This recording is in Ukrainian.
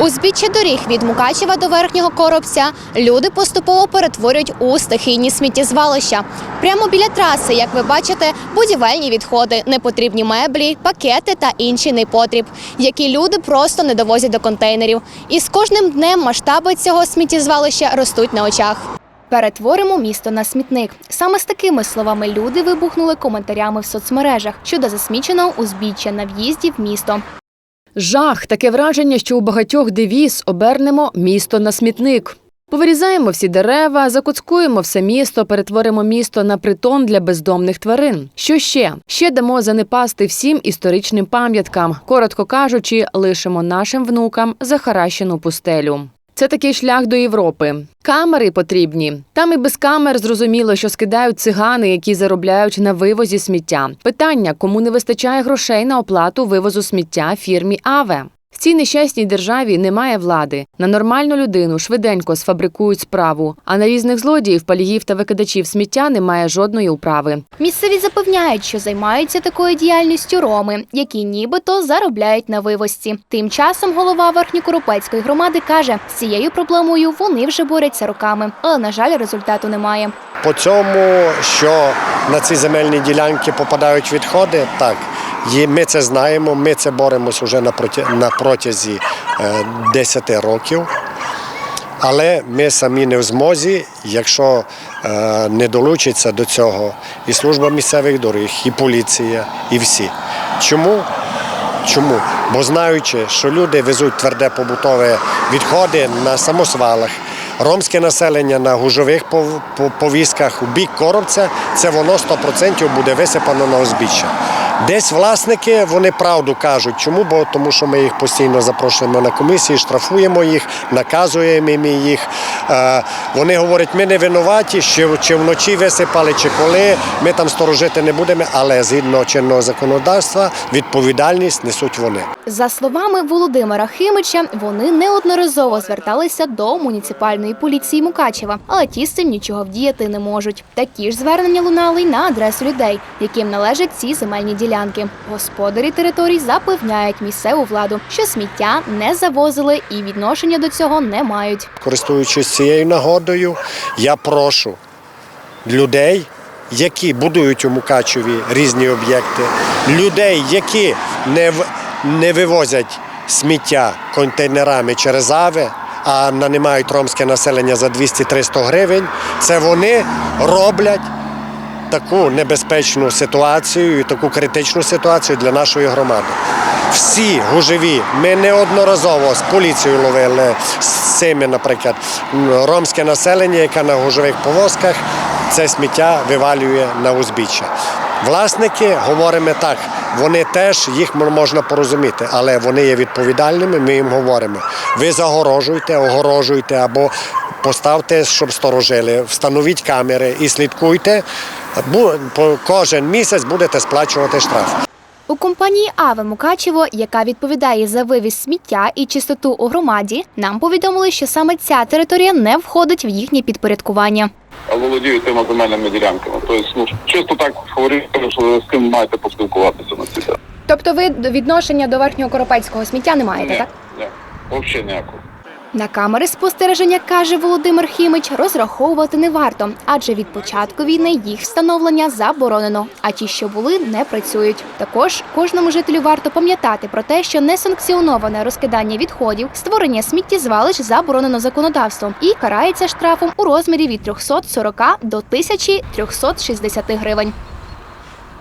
Узбіччя доріг від Мукачева до верхнього коробця люди поступово перетворюють у стихійні сміттєзвалища. Прямо біля траси, як ви бачите, будівельні відходи, непотрібні меблі, пакети та інший непотріб, які люди просто не довозять до контейнерів. І з кожним днем масштаби цього сміттєзвалища ростуть на очах. Перетворимо місто на смітник. Саме з такими словами люди вибухнули коментарями в соцмережах щодо засміченого узбіччя на в'їзді в місто. Жах, таке враження, що у багатьох девіз обернемо місто на смітник. Повирізаємо всі дерева, закуцкуємо все місто, перетворимо місто на притон для бездомних тварин. Що ще? Ще дамо занепасти всім історичним пам'яткам, коротко кажучи, лишимо нашим внукам захаращену пустелю. Це такий шлях до Європи. Камери потрібні. Там і без камер зрозуміло, що скидають цигани, які заробляють на вивозі сміття. Питання, кому не вистачає грошей на оплату вивозу сміття фірмі Аве. В цій нещасній державі немає влади. На нормальну людину швиденько сфабрикують справу, а на різних злодіїв, паліїв та викидачів сміття немає жодної управи. Місцеві запевняють, що займаються такою діяльністю роми, які нібито заробляють на вивозці. Тим часом голова Верхньокоропецької громади каже, з цією проблемою вони вже борються роками, але на жаль, результату немає. По цьому, що на ці земельні ділянки попадають відходи, так. Є- Ми це знаємо, ми це боремось вже на протязі е, 10 років. Але ми самі не в змозі, якщо е, не долучиться до цього і служба місцевих доріг, і поліція, і всі. Чому? Чому? Бо знаючи, що люди везуть тверде побутове відходи на самосвалах, ромське населення на гужових пов- по- повізках у бік коробця, це воно 100% буде висипано на узбіччя. Десь власники вони правду кажуть. Чому? Бо тому, що ми їх постійно запрошуємо на комісії, штрафуємо їх, наказуємо їх. Е, Вони говорять, ми не винуваті, чи, чи вночі висипали, чи коли. Ми там сторожити не будемо, але згідно чинного законодавства відповідальність несуть вони. За словами Володимира Химича, вони неодноразово зверталися до муніципальної поліції Мукачева, але ті з цим нічого вдіяти не можуть. Такі ж звернення лунали й на адресу людей, яким належать ці земельні ділянки. Господарі територій запевняють місцеву владу, що сміття не завозили і відношення до цього не мають. Користуючись цією нагодою, я прошу людей, які будують у Мукачеві різні об'єкти, людей, які не, не вивозять сміття контейнерами через АВЕ, а нанимають ромське населення за 200-300 гривень, це вони роблять таку небезпечну ситуацію і таку критичну ситуацію для нашої громади. Всі гужеві, ми неодноразово з поліцією ловили з цими, наприклад, ромське населення, яке на гужових повозках це сміття вивалює на узбіччя. Власники говоримо так, вони теж їх можна порозуміти, але вони є відповідальними. Ми їм говоримо: ви загорожуйте, огорожуйте або поставте, щоб сторожили, встановіть камери і слідкуйте. Кожен місяць будете сплачувати штраф. У компанії Аве Мукачево, яка відповідає за вивіз сміття і чистоту у громаді, нам повідомили, що саме ця територія не входить в їхнє підпорядкування. володію тими земельними ділянками. Тобто, ну чисто так говорити, що з ким маєте поспілкуватися на ці. Тобто ви відношення до верхнього коропецького сміття не маєте, Ні, ні, взагалі ніякого. На камери спостереження, каже Володимир Хімич, розраховувати не варто, адже від початку війни їх встановлення заборонено, а ті, що були, не працюють. Також кожному жителю варто пам'ятати про те, що несанкціоноване розкидання відходів, створення сміттєзвалищ заборонено законодавством і карається штрафом у розмірі від 340 до 1360 гривень.